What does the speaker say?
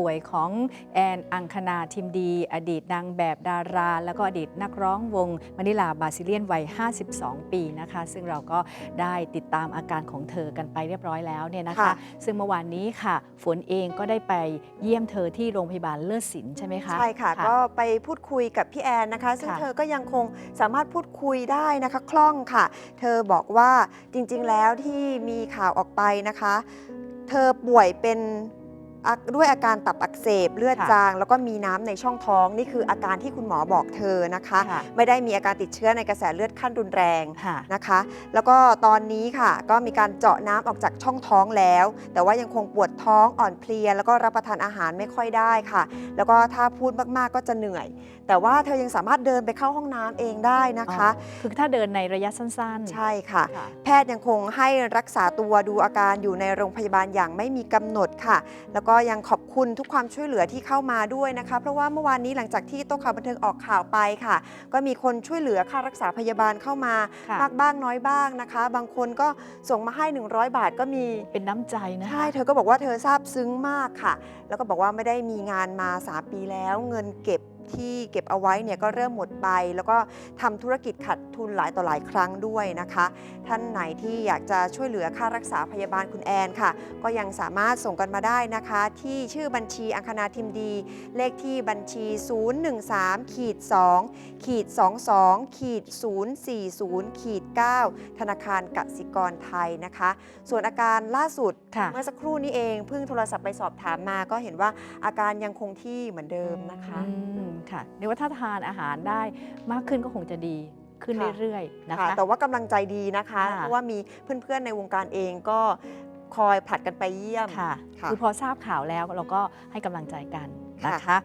ป่วยของแอนอังคณาทิมดี อดีตนางแบบดารา แล้วก็อดีตนักร้องวงมานิลาบาซิเลียนวัย 52 ปีนะคะ ซึ่งเราก็ได้ติดตามอาการของเธอกันไปเรียบร้อยแล้วเนี่ยนะคะ ค่ะ ซึ่งเมื่อวานนี้ค่ะ ฝนเองก็ได้ไปเยี่ยมเธอที่โรงพยาบาลเลิศศิลป์ใช่ไหมคะ ใช่ค่ะ ก็ไปพูดคุยกับพี่แอนนะคะ ซึ่งค่ะเธอก็ยังคงสามารถพูดคุยได้นะคะ คล่องค่ะ เธอบอกว่าจริงๆแล้วที่มีข่าวออกไปนะคะ เธอป่วยเป็นอะ ด้วยอาการตับอักเสบเลือดค่ะจาง แล้วก็มีน้ำในช่องท้อง นี่คืออาการที่คุณหมอบอกเธอนะคะค่ะไม่ได้มีอาการติดเชื้อในกระแสเลือดขั้นรุนแรงค่ะนะคะ แล้วก็ตอนนี้ค่ะ ก็มีการเจาะน้ำออกจากช่องท้องแล้ว แต่ว่ายังคงปวดท้องอ่อนเพลีย แล้วก็รับประทานอาหารไม่ค่อยได้ค่ะ แล้วก็ถ้าพูดมากๆก็จะเหนื่อย แต่ว่าเธอยังสามารถเดินไปเข้าห้องน้ำเองได้นะคะอ๋อคือถ้าเดินในระยะสั้นๆ ใช่ค่ะค่ะ แพทย์ยังคงให้รักษาตัวดูอาการอยู่ในโรงพยาบาลอย่างไม่มีกำหนดค่ะ แล้วก็ยังขอบคุณทุกความช่วยเหลือที่เข้ามาด้วยนะคะ เพราะว่าเมื่อวานนี้หลังจากที่โต๊ะข่าวบันเทิงออกข่าวไปค่ะ ก็มีคนช่วยเหลือค่ารักษาพยาบาลเข้ามาค่ะ มากบ้างน้อยบ้างนะคะ บางคนก็ส่งมาให้ 100 บาทก็มี เป็นน้ำใจนะคะใช่ เธอก็บอกว่าเธอซาบซึ้งมากค่ะ แล้วก็บอกว่าไม่ได้มีงานมาสามปีแล้ว เงินเก็บ ที่เก็บเอาไว้เนี่ยก็เริ่มหมดไป แล้วก็ทำธุรกิจขาดทุนหลายต่อหลายครั้งด้วยนะคะ ท่านไหนที่อยากจะช่วยเหลือค่ารักษาพยาบาลคุณแอนค่ะ ก็ยังสามารถส่งกันมาได้นะคะ ที่ชื่อบัญชีอังคณาทิมดี เลขที่บัญชี 013ขีด2ขีด22ขีด040ขีด9ธนาคารกสิกรไทยนะคะ ส่วนอาการล่าสุดค่ะเมื่อสักครู่นี้เองเพิ่งโทรศัพท์ไปสอบถามมา ก็เห็นว่าอาการยังคงที่เหมือนเดิมนะคะอืมค่ะเรียกว่าถ้าทานอาหารได้มากขึ้นก็คงจะดีขึ้นค่ะเรื่อยๆนะค่ะคะแต่ว่ากำลังใจดีนะคะค่ะเพราะว่ามีเพื่อนๆในวงการเองก็คอยผลัดกันไปเยี่ยมค่ะค่ะคือพอทราบข่าวแล้วเราก็ให้กำลังใจกันค่ะนะคะ